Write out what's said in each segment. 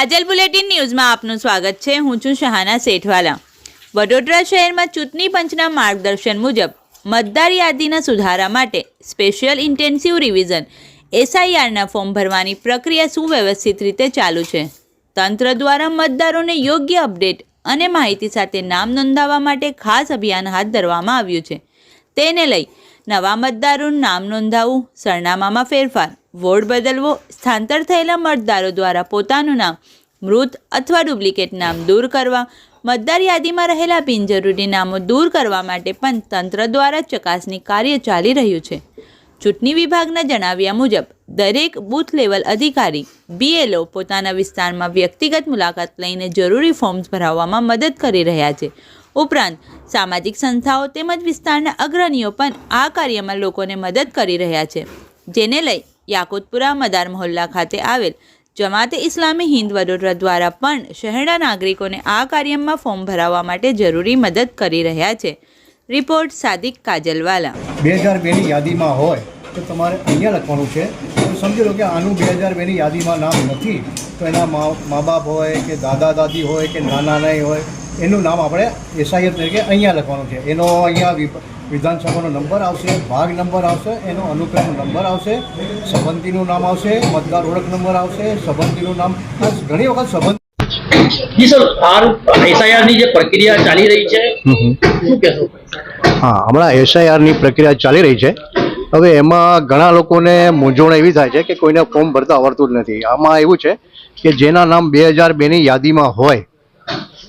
કાજલ bulletin ન્યૂઝમાં આપનું સ્વાગત છે. હું છું શહાના શેઠવાલા. વડોદરા શહેરમાં ચૂંટણી પંચના માર્ગદર્શન મુજબ મતદાર યાદીના સુધારા માટે સ્પેશિયલ ઇન્ટેન્સિવ રિવિઝન એસઆઈઆરના ફોર્મ ભરવાની પ્રક્રિયા સુવ્યવસ્થિત રીતે ચાલુ છે. તંત્ર દ્વારા મતદારોને યોગ્ય અપડેટ અને માહિતી સાથે નામ નોંધાવવા માટે ખાસ અભિયાન હાથ ધરવામાં આવ્યું છે. તેને લઈ નવા મતદારોનું નામ નોંધાવવું સરનામામાં ફેરફાર, વોર્ડ બદલવો સ્થાંતર થયેલા મતદારો દ્વારા પોતાનું નામ, મૃત અથવા ડુપ્લિકેટ નામ દૂર કરવા, મતદાર યાદીમાં રહેલા બિનજરૂરી નામો દૂર કરવા માટે પણ તંત્ર દ્વારા ચકાસણી કાર્ય ચાલી રહ્યું છે. ચૂંટણી વિભાગના જણાવ્યા મુજબ, દરેક બૂથ લેવલ અધિકારી બીએલઓ પોતાના વિસ્તારમાં વ્યક્તિગત મુલાકાત લઈને જરૂરી ફોર્મ્સ ભરાવવામાં મદદ કરી રહ્યા છે. ઉપરાંત, સામાજિક સંસ્થાઓ તેમજ વિસ્તારના અગ્રણીઓ પણ આ કાર્યમાં લોકોને મદદ કરી રહ્યા છે. જેને લઈ યાકુતપુરા મદાર મહોલ્લા ખાતે આવેલ જમાતે ઇસ્લામી હિન્દ વડોદરા દ્વારા પણ શહેરના નાગરિકોને આ કાર્યમાં ફોર્મ ભરાવવા માટે જરૂરી મદદ કરી રહ્યા છે. રિપોર્ટ સાદિક કાજલવાલા. બે હજાર બેની યાદીમાં હોય તો તમારે અહીંયા લખવાનું છે. સમજી લો કે આનું બે હજાર બેની યાદીમાં નામ નથી. તો એના મા બાપ હોય કે દાદા દાદી હોય કે નાના નાની હોય એનું નામ આપણે એસઆઈએફ તરીકે અહીંયા લખવાનું છે. એનો અહીંયા વિધાનસભાનો નંબર આવશે ભાગ નંબર આવશે એનો અનુક્રમ નંબર આવશે સંબંધીનું નામ આવશે મતદાર ઓળખ નંબર આવશે સંબંધીનું નામ ઘણી વખત સંબંધ જી સર આ એસઆઈઆરની જે પ્રક્રિયા ચાલી રહી છે શું કહેશો? હા હમણાં એસઆઈઆરની પ્રક્રિયા ચાલી રહી છે. હવે એમાં ઘણા લોકોને મૂંઝવણ એવી થાય છે કે કોઈને ફોર્મ ભરતા આવડતું જ નથી. આમાં એવું છે કે જેના નામ બે હજાર બેની યાદીમાં હોય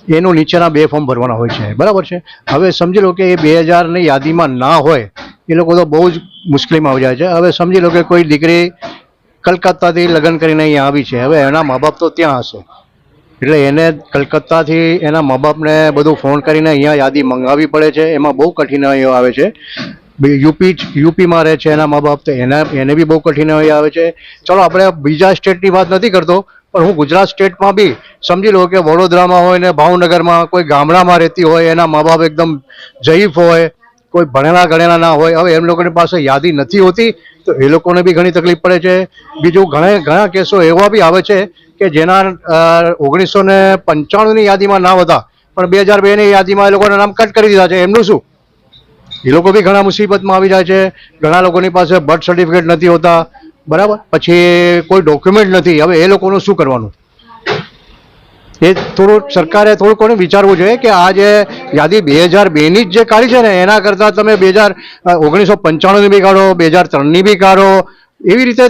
એનું નીચેના બે ફોર્મ ભરવાના હોય છે. બરાબર છે? હવે સમજી લો કે એ બે હજારની યાદીમાં ના હોય, એ લોકો તો બહુ જ મુશ્કેલીમાં આવી જાય છે. હવે સમજી લો કે કોઈ દીકરી કલકત્તાથી લગ્ન કરીને અહીંયા આવી છે. હવે એના મા બાપ તો ત્યાં હશે. એટલે એને કલકત્તાથી એના મા બાપને બધું ફોન કરીને અહીંયા યાદી મંગાવવી પડે છે. એમાં બહુ કઠિનાઈઓ આવે છે. યુપી યુપીમાં રહે છે એના મા બાપ તો એના, એને બી બહુ કઠિનાઈઓ આવે છે. ચલો, આપણે બીજા સ્ટેટની વાત નથી કરતો. પણ હું ગુજરાત સ્ટેટમાં બી સમજી લો કે વડોદરામાં હોય ને ભાવનગરમાં કોઈ ગામડામાં રહેતી હોય, એના મા બાપ એકદમ જયીફ હોય, કોઈ ભણેલા ગણેલા ના હોય, હવે એમ લોકોની પાસે યાદી નથી હોતી, તો એ લોકોને બી ઘણી તકલીફ પડે છે. બીજું ઘણા ઘણા કેસો એવા બી આવે છે કે જેના ઓગણીસો ને પંચાણુંની યાદીમાં ના હતા, પણ બે હજાર બેની યાદીમાં એ લોકોના નામ કટ કરી દીધા છે. એમનું શું? એ લોકો બી ઘણા મુસીબતમાં આવી જાય છે. ઘણા લોકોની પાસે બર્થ સર્ટિફિકેટ નથી હોતા. બરાબર? પછી કોઈ ડોક્યુમેન્ટ નથી. હવે એ લોકોનું શું કરવાનું? એ થોડું સરકારે થોડું કોને વિચારવું જોઈએ કે આ જે યાદી બે હજાર બેની જ જે કાઢી છે ને, એના કરતાં તમે બે હજાર ઓગણીસો પંચાણુંની બી કાઢો, બે હજાર ત્રણની બી કાઢો. એવી રીતે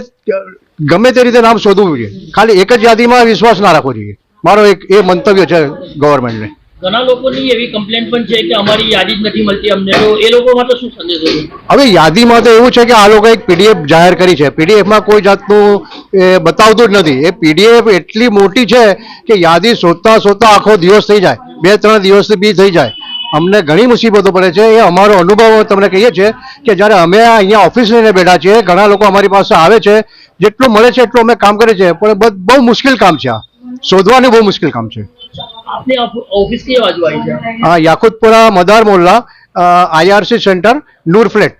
ગમે તે રીતે નામ શોધવું જોઈએ. ખાલી એક જ યાદીમાં વિશ્વાસ ના રાખવો જોઈએ. મારો એક એ મંતવ્ય છે ગવર્મેન્ટને ઘણા લોકોની એવી કમ્પ્લેન પણ છે કે અમારી યાદી જ નથી મળતી અમને. તો એ લોકો માટે શું સંદેશો હવે યાદીમાં તો એવું છે કે આ લોકો એક પીડીએફ જાહેર કરી છે. પીડીએફમાં કોઈ જાતનું બતાવતું જ નથી. એ પીડીએફ એટલી મોટી છે કે યાદી શોધતા શોધતા આખો દિવસ થઈ જાય. બે, ત્રણ દિવસ બી થઈ જાય. અમને ઘણી મુસીબતો પડે છે. એ અમારો અનુભવ તમને કહીએ છીએ કે જ્યારે અમે અહીંયા ઓફિસ લઈને બેઠા છીએ, ઘણા લોકો અમારી પાસે આવે છે. જેટલું મળે છે એટલું અમે કામ કરીએ છીએ. પણ બહુ મુશ્કેલ કામ છે આ. શોધવાનું બહુ મુશ્કેલ કામ છે. આપની ઓફ- ઓફિસ કઈ બાજુ આવી છે આ યાકુતપુરા મદાર મોલ્લા આઈઆરસી સેન્ટર નૂર ફ્લેટ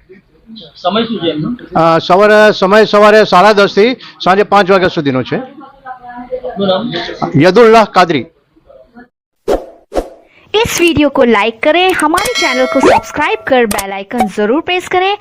સમય શું છે એમનો અ, સવારે સમય સવારે સાડા દસ થી સાંજે પાંચ વાગ્યા સુધીનો છે શું નામ યદુલ્લાહ કાદરી इस वीडियो को लाइक करें हमारे चैनल को सब्सक्राइब कर बेल आइकन जरूर प्रेस करें